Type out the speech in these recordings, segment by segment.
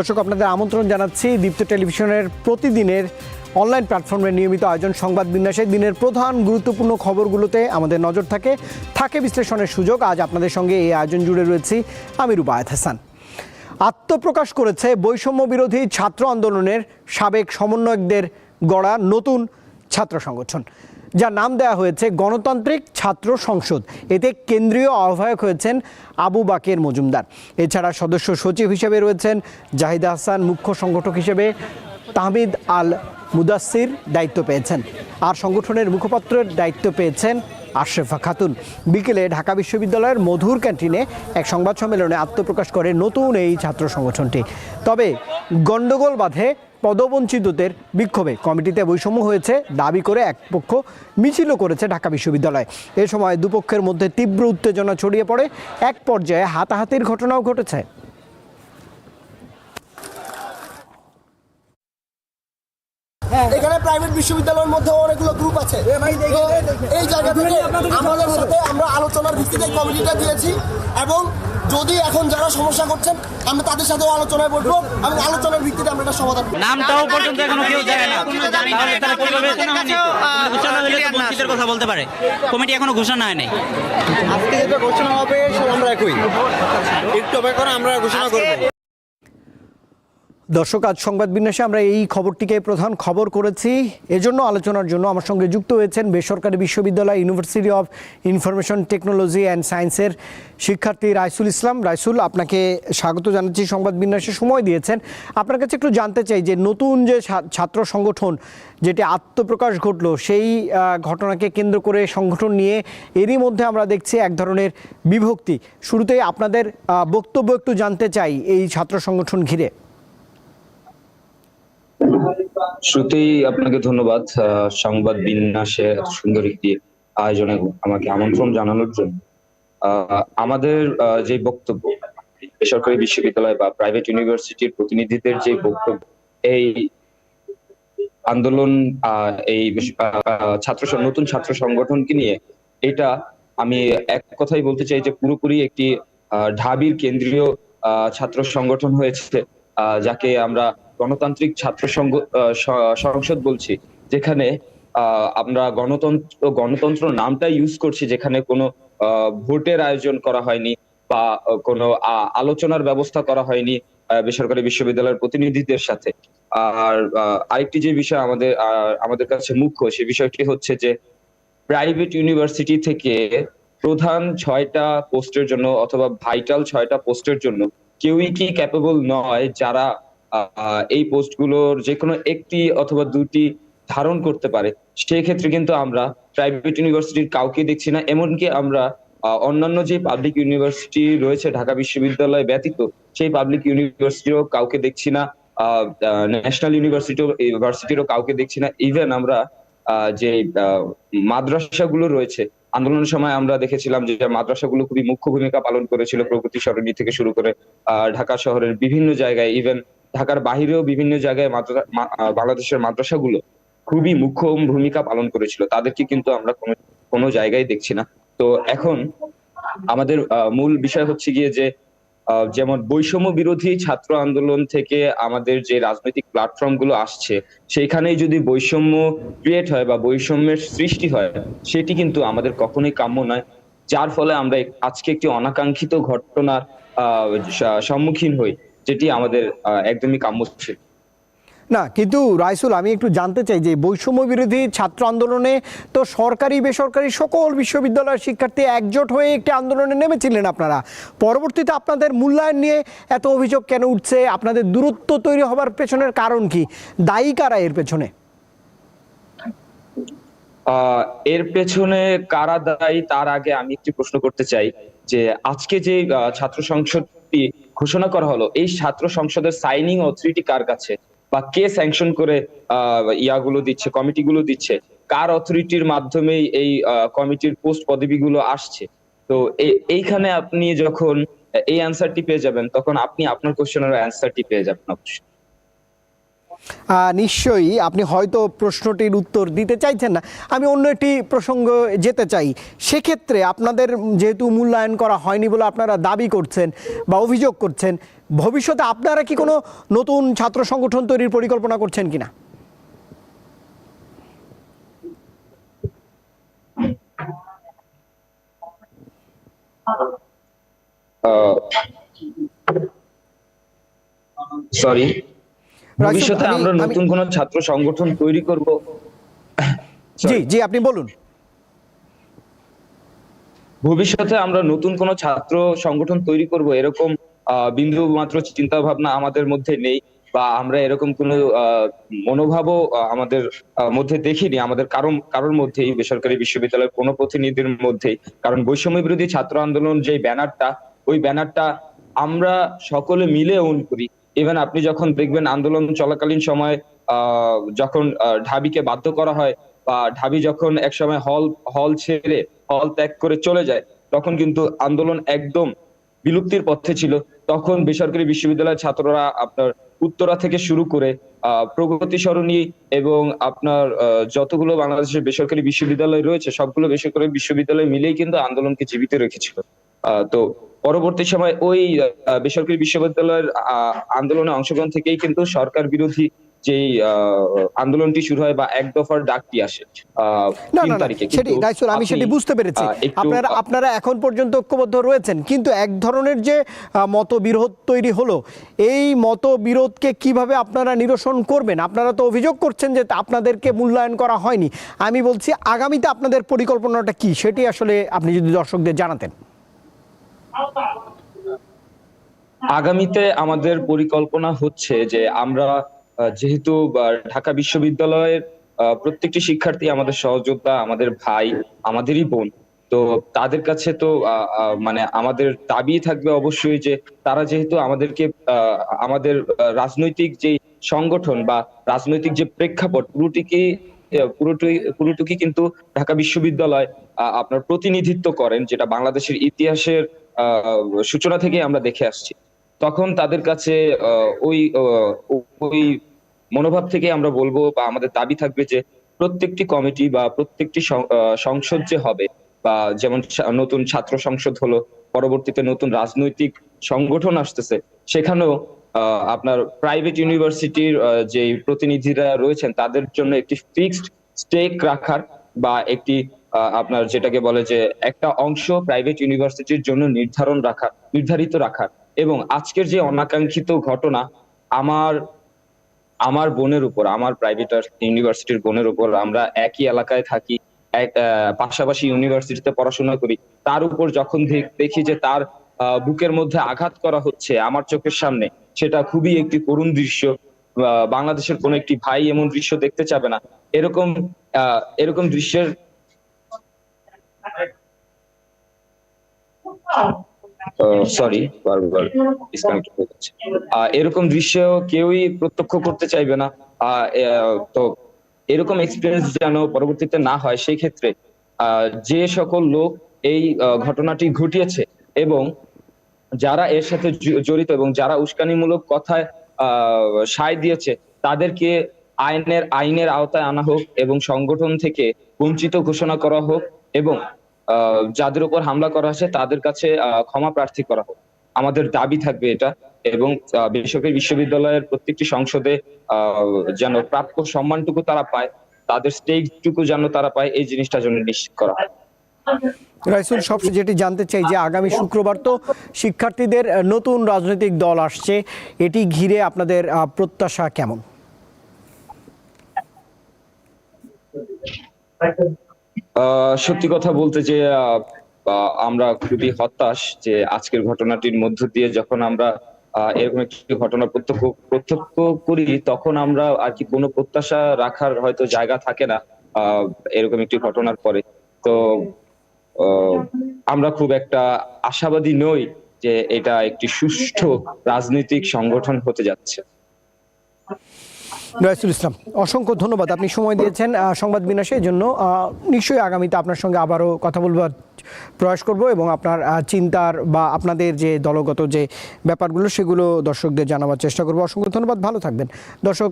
দর্শক, আপনাদের আমন্ত্রণ জানাচ্ছি দীপ্ত টেলিভিশনের প্রতিদিনের অনলাইন প্ল্যাটফর্মের নিয়মিত আয়োজন, সংবাদ বিন্যাসে। দিনের প্রধান গুরুত্বপূর্ণ খবরগুলোতে আমাদের নজর থাকে থাকে বিশ্লেষণের সুযোগ। আজ আপনাদের সঙ্গে এই আয়োজন জুড়ে রয়েছি আমি রুবায়ত হাসান। আত্মপ্রকাশ করেছে বৈষম্য বিরোধী ছাত্র আন্দোলনের সাবেক সমন্বয়কদের গড়া নতুন ছাত্র সংগঠন। যার নাম দেওয়া হয়েছে গণতান্ত্রিক ছাত্র সংসদ। এতে কেন্দ্রীয় আহ্বায়ক হয়েছেন আবু বাকের মজুমদার। এছাড়া সদস্য সচিব হিসেবে রয়েছেন জাহিদা হাসান, মুখ্য সংগঠক হিসেবে তাহমিদ আল মুদাসির দায়িত্ব পেয়েছেন। আর সংগঠনের মুখপাত্রের দায়িত্ব পেয়েছেন আশরেফা খাতুন। বিকেলে ঢাকা বিশ্ববিদ্যালয়ের মধুর ক্যান্টিনে এক সংবাদ সম্মেলনে আত্মপ্রকাশ করে নতুন এই ছাত্র সংগঠনটি। তবে গণ্ডগোল বাধে পদবঞ্চিতদের বিক্ষোভে কমিটিতে বৈষম্য হয়েছে দাবি করে এক পক্ষ মিছিলও করেছে ঢাকা বিশ্ববিদ্যালয়। এ সময় দুপক্ষের মধ্যে তীব্র উত্তেজনা ছড়িয়ে পড়ে এক পর্যায়ে হাতাহাতির ঘটনাও ঘটেছে। এখানে প্রাইভেট বিশ্ববিদ্যালয়ের মধ্যে অনেকগুলো গ্রুপ আছে। এই জায়গা থেকে আমাদের সাথে আমরা আলোচনার ভিত্তিতে কমিটিটা দিয়েছি এবং যদি এখন যারা সমস্যা করছেন আমরা তাদের সাথেও আলোচনায় বসবো। আমি আলোচনার ভিত্তিতে আমরা এটা সমাধান। নামটাও পর্যন্ত এখনও কেউ জানে না। তাহলে তারা কীভাবে ঘোষণা হলে বঞ্চিতের কথা বলতে পারে। কমিটি এখনও ঘোষণা হয় নাই। আজকে যেটা ঘোষণা হবে সব আমরা একই। একটু অপেক্ষা করে আমরা ঘোষণা করব। দর্শক, আজ সংবাদ বিন্যাসে আমরা এই খবরটিকে প্রধান খবর করেছি। এজন্য আলোচনার জন্য আমার সঙ্গে যুক্ত হয়েছেন বেসরকারি বিশ্ববিদ্যালয় university of information technology and সায়েন্সের শিক্ষার্থী রাইসুল ইসলাম। রাইসুল, আপনাকে স্বাগত জানাচ্ছি। সংবাদ বিন্যাসে সময় দিয়েছেন। আপনার কাছে একটু জানতে চাই যে নতুন যে ছাত্র সংগঠন যেটি আত্মপ্রকাশ ঘটলো, সেই ঘটনাকে কেন্দ্র করে সংগঠন নিয়ে এরই মধ্যে আমরা দেখছি এক ধরনের বিভক্তি। শুরুতেই আপনাদের বক্তব্য একটু জানতে চাই এই ছাত্র সংগঠন ঘিরে। শুরুতেই আপনাকে ধন্যবাদ। সংবাদ বিন্যাসে সুন্দর একটি আয়োজনে আমাকে আমন্ত্রণ জানানোর জন্য। আমাদের যে বক্তব্য, বেসরকারি বিশ্ববিদ্যালয় বা প্রাইভেট ইউনিভার্সিটির প্রতিনিধিদের যে বক্তব্য, এই আন্দোলন এই ছাত্র নতুন ছাত্র সংগঠনকে নিয়ে, এটা আমি এক কথাই বলতে চাই যে পুরোপুরি একটি ঢাবির কেন্দ্রীয় ছাত্র সংগঠন হয়েছে যাকে আমরা গণতান্ত্রিক ছাত্র সংঘ সংসদ বলছি, যেখানে আমরা গণতন্ত্র গণতন্ত্র নামটা ইউজ করছি, যেখানে কোনো ভোটের আয়োজন করা হয়নি বা কোনো আলোচনার ব্যবস্থা করা হয়নি বেসরকারি বিশ্ববিদ্যালয়ের প্রতিনিধিদের সাথে। আর আরেকটি যে বিষয় আমাদের আমাদের কাছে মুখ্য, সে বিষয়টি হচ্ছে যে প্রাইভেট ইউনিভার্সিটি থেকে প্রধান ছয়টা পোস্টের জন্য অথবা ভাইটাল ছয়টা পোস্টের জন্য কেউই কি ক্যাপেবল নয় যারা এই পোস্টগুলোর যে কোনো একটি অথবা দুটি ধারণ করতে পারে সেই ক্ষেত্রে কিন্তু আমরা প্রাইভেট ইউনিভার্সিটির কাউকে দেখছি না, এমনকি আমরা অন্যান্য যে পাবলিক ইউনিভার্সিটি রয়েছে ঢাকা বিশ্ববিদ্যালয় ব্যতীত, সেই পাবলিক ইউনিভার্সিটিও কাউকে দেখছি না ন্যাশনাল ইউনিভার্সিটি ইউনিভার্সিটিরও কাউকে দেখছি না ইভেন আমরা যে মাদ্রাসাগুলো রয়েছে, আন্দোলনের সময় আমরা দেখেছিলাম যে মাদ্রাসাগুলো খুবই মুখ্য ভূমিকা পালন করেছিল প্রগতি সরণি থেকে শুরু করে ঢাকা শহরের বিভিন্ন জায়গায় ইভেন ঢাকার বাহিরেও বিভিন্ন জায়গায় বাংলাদেশের মাদ্রাসাগুলো খুবই মুখ্য ভূমিকা পালন করেছিল। তাদেরকে কিন্তু আমরা কোনো কোনো জায়গায় দেখছি না। তো এখন আমাদের মূল বিষয় হচ্ছে গিয়ে যে যেমন বৈষম্য বিরোধী ছাত্র আন্দোলন থেকে আমাদের যে রাজনৈতিক প্ল্যাটফর্মগুলো আসছে, সেইখানেই যদি বৈষম্য ক্রিয়েট হয় বা বৈষম্যের সৃষ্টি হয়, সেটি কিন্তু আমাদের কখনোই কাম্য নয়। যার ফলে আমরা আজকে একটি অনাকাঙ্ক্ষিত ঘটনার সম্মুখীন হই। যেটি আমাদের একদমই কাম্য ছিল। না কিন্তু রাইসুল আমি একটু জানতে চাই যে বৈষম্য বিরোধী ছাত্র আন্দোলনে তো সরকারি বেসরকারি সকল বিশ্ববিদ্যালয়ের শিক্ষার্থী একজোট হয়ে একটি আন্দোলনে নেমেছিলেন আপনারা। পরবর্তীতে আপনাদের মূল্যায়ন নিয়ে এত অভিযোগ কেন উঠছে? আপনাদের দূরত্ব তৈরি হবার পেছনের কারণ কি? দায়ী কারা এর পেছনে? আহ, এর পেছনে কারা দায়ী তার আগে আমি একটি প্রশ্ন করতে চাই যে আজকে যে ছাত্র সংসদটি ঘোষণা করা হলো, এই ছাত্র সংসদের সাইনিং অথরিটি কার কাছে? বা কে স্যাংশন করে ইয়াগুলো দিচ্ছে, কমিটিগুলো দিচ্ছে? কার অথরিটির মাধ্যমে এই কমিটির পোস্ট পদবিগুলো আসছে? তো এইখানে আপনি যখন এই অ্যান্সারটি পেয়ে যাবেন, তখন আপনি আপনার কোশ্চেনের অ্যান্সারটি পেয়ে যাবেন অবশ্যই। নিশ্চয়ই আপনি হয়তো প্রশ্নটির উত্তর দিতে চাইছেন না। আমি অন্য একটি প্রসঙ্গ যেতে চাই। সেক্ষেত্রে আপনাদের যেহেতু মূল্যায়ন করা হয়নি বলে আপনারা দাবি করছেন বা অভিযোগ করছেন, ভবিষ্যতে আপনারা কি কোনো নতুন ছাত্র সংগঠন তৈরির পরিকল্পনা করছেন কিনা? সরি ভবিষ্যতে আমরা নতুন কোন ছাত্র সংগঠন তৈরি করব। জি জি আপনি বলুন। ভবিষ্যতে আমরা নতুন কোন ছাত্র সংগঠন তৈরি করব এরকম বিন্দু মাত্র চিন্তা ভাবনা আমাদের মধ্যে নেই বা আমরা এরকম কোনো মনোভাবও আমাদের মধ্যে দেখিনি। আমাদের কারণ কারোর মধ্যেই বেসরকারি বিশ্ববিদ্যালয়ের কোনো প্রতিনিধির মধ্যেই। কারণ বৈষম্য বিরোধী ছাত্র আন্দোলন যে ব্যানারটা ওই ব্যানারটা আমরা সকলে মিলে ওন করি। ইভেন আপনি যখন দেখবেন আন্দোলন চলাকালীন সময় যখন ঢাবিকে বাধ্য করা হয় বা ঢাবি যখন একসময় হল হল ছেড়ে, হল ত্যাগ করে চলে যায়, তখন কিন্তু আন্দোলন একদম বিলুপ্তির পথে ছিল। তখন বেসরকারি বিশ্ববিদ্যালয়ের ছাত্ররা আপনার উত্তরা থেকে শুরু করে প্রগতি সরণি এবং আপনার যতগুলো বাংলাদেশের বেসরকারি বিশ্ববিদ্যালয় রয়েছে, সবগুলো বেসরকারি বিশ্ববিদ্যালয় মিলেই কিন্তু আন্দোলনকে জীবিত রেখেছিল। তো পরবর্তী সময় ওই বেসরকারি বিশ্ববিদ্যালয়ের আহ, আন্দোলনে অংশগ্রহণ থেকেই কিন্তু সরকার বিরোধী যেই আহ, আন্দোলনটি শুরু হয় বা এক দফার ডাকটি আসে তিন তারিখে। সেটি রাইসুল আমি সেটি বুঝতে পেরেছি। আপনারা আপনারা এখন পর্যন্ত ঐক্যবদ্ধ রয়েছেন কিন্তু এক ধরনের যে মতবিরোধ তৈরি হলো এই মতবিরোধকে কীভাবে আপনারা নিরসন করবেন? আপনারা তো অভিযোগ করছেন যে আপনাদেরকে মূল্যায়ন করা হয়নি। আমি বলছি আগামীতে আপনাদের পরিকল্পনাটা কি? সেটি আসলে আপনি যদি দর্শকদের জানাতেন। আগামীতে আমাদের পরিকল্পনা হচ্ছে যে আমরা যেহেতু ঢাকা বিশ্ববিদ্যালয়ের প্রত্যেকটি শিক্ষার্থী আমাদের সহযোদ্ধা, আমাদের ভাই, আমাদেরই বোন, তো তাদের কাছে তো মানে আমাদের দাবি থাকবে অবশ্যই যে তারা যেহেতু আমাদেরকে আমাদের রাজনৈতিক যে সংগঠন বা রাজনৈতিক যে প্রেক্ষাপট, পুরোটিকে পুরোটুকি কিন্তু ঢাকা বিশ্ববিদ্যালয় আপনার প্রতিনিধিত্ব করেন, যেটা বাংলাদেশের ইতিহাসের সূচনা থেকে আমরা দেখে আসছি। তখন তাদের কাছে ওই ওই মনোভাব থেকে আমরা বলব বা আমাদের দাবি থাকবে যে প্রত্যেকটি কমিটি বা প্রত্যেকটি সংসদ যে হবে বা যেমন নতুন ছাত্র সংসদ হলো, পরবর্তীতে নতুন রাজনৈতিক সংগঠন আসতেছে, সেখানেও আপনার প্রাইভেট ইউনিভার্সিটির যে প্রতিনিধিরা রয়েছেন, তাদের জন্য একটি ফিক্সড স্টেক রাখার বা একটি আপনার যেটাকে বলে যে একটা অংশ প্রাইভেট ইউনিভার্সিটির জন্য নির্ধারণ রাখা, নির্ধারিত রাখার এবং আজকের যে অনাকাঙ্ক্ষিত ঘটনা, আমার আমার বোনের উপর, আমার প্রাইভেট ইউনিভার্সিটির বোনের উপর আমরা একই এলাকায় থাকি, এক পাশাপাশি ইউনিভার্সিটিতে পড়াশোনা করি, তার উপর যখন দেখ- যে তার বুকের মধ্যে আঘাত করা হচ্ছে আমার চোখের সামনে, সেটা খুবই একটি করুণ দৃশ্য। বাংলাদেশের কোন একটি ভাই এমন দৃশ্য দেখতে চাবে না। এরকম এরকম দৃশ্যের সরি বারবার ডিসকানেক্ট হয়ে যাচ্ছে। এরকম দৃশ্য কেউই প্রত্যক্ষ করতে চাইবে না। তো এরকম এক্সপিরিয়েন্স যেন পরবর্তীতে না হয়, সেই ক্ষেত্রে যে সকল লোক এই ঘটনাটি ঘটিয়েছে এবং যারা এর সাথে জড়িত এবং যারা উস্কানিমূলক কথায় সায় দিয়েছে, তাদেরকে আইনের আইনের আওতায় আনা হোক এবং সংগঠন থেকে বঞ্চিত ঘোষণা করা হোক এবং যাদের উপর হামলা করা হয়েছে, তাদের কাছে ক্ষমা প্রার্থী করা হোক। আমাদের দাবি থাকবে এটা এবং বেসরকারি বিশ্ববিদ্যালয়ের প্রত্যেকটি সংসদে যেন প্রাপ্য সম্মানটুকু তারা পায়, তাদের স্টেজটুকু যেন তারা পায়, এই জিনিসটা যেন নিশ্চিত করা হয়। রাইসুল সব যেটি জানতে চাই যে আগামী শুক্রবার তো শিক্ষার্থীদের নতুন রাজনৈতিক দল আসছে। এটি ঘিরে আপনাদের প্রত্যাশা কেমন? সত্যি কথা বলতে যে আমরা খুবই হতাশ যে আজকের ঘটনাটির মধ্য দিয়ে যখন আমরা এরকম একটি ঘটনা প্রত্যক্ষ প্রত্যক্ষ করি তখন আমরা আর কি কোনো প্রত্যাশা রাখার হয়তো জায়গা থাকে না আহ, এরকম একটি ঘটনার পরে। তো আহ, আমরা খুব একটা আশাবাদী নই যে এটা একটি সুষ্ঠু রাজনৈতিক সংগঠন হতে যাচ্ছে। রাইসুল ইসলাম, অসংখ্য ধন্যবাদ। আপনি সময় দিয়েছেন সংবাদ বিনাশে এই জন্য নিশ্চয়ই আগামীতে আপনার সঙ্গে আবারও কথা বলবার প্রয়াস করব এবং আপনার চিন্তার বা আপনাদের যে দলগত যে ব্যাপারগুলো, সেগুলো দর্শকদের জানাবার চেষ্টা করব। অসংখ্য ধন্যবাদ, ভালো থাকবেন। দর্শক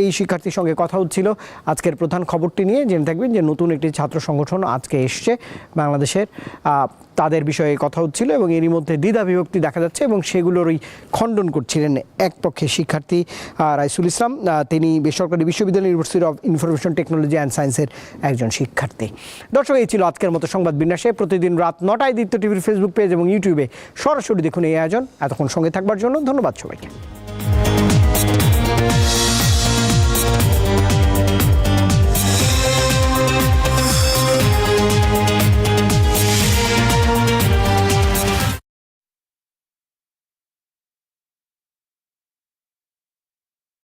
এই শিক্ষার্থীর সঙ্গে কথা হচ্ছিল আজকের প্রধান খবরটি নিয়ে। জেনে থাকবেন যে নতুন একটি ছাত্র সংগঠন আজকে এসছে বাংলাদেশের তাদের বিষয়ে কথা হচ্ছিল এবং এরই মধ্যে দ্বিধা বিভক্তি দেখা যাচ্ছে এবং সেগুলোরই খণ্ডন করছিলেন এক পক্ষে শিক্ষার্থী রাইসুল ইসলাম। তিনি বেসরকারি বিশ্ববিদ্যালয় university of information technology and সায়েন্সের একজন শিক্ষার্থী। দর্শক, এই ছিল আজকের মতো সংবাদ বিন্যাসে। প্রতিদিন রাত নটায় দীপ্ত টিভির ফেসবুক পেজ এবং ইউটিউবে সরাসরি দেখুন এই আয়োজন। এতক্ষণ সঙ্গে থাকবার জন্য ধন্যবাদ সবাইকে।